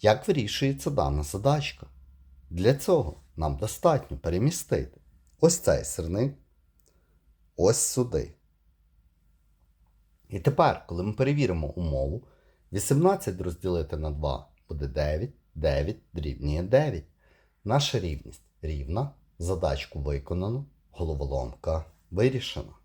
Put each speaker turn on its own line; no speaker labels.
Як вирішується дана задачка? Для цього нам достатньо перемістити ось цей сирник ось сюди. І тепер, коли ми перевіримо умову, 18 розділити на 2 буде 9, 9 дорівнює 9. Наша рівність рівна, задачку виконано, головоломка вирішена.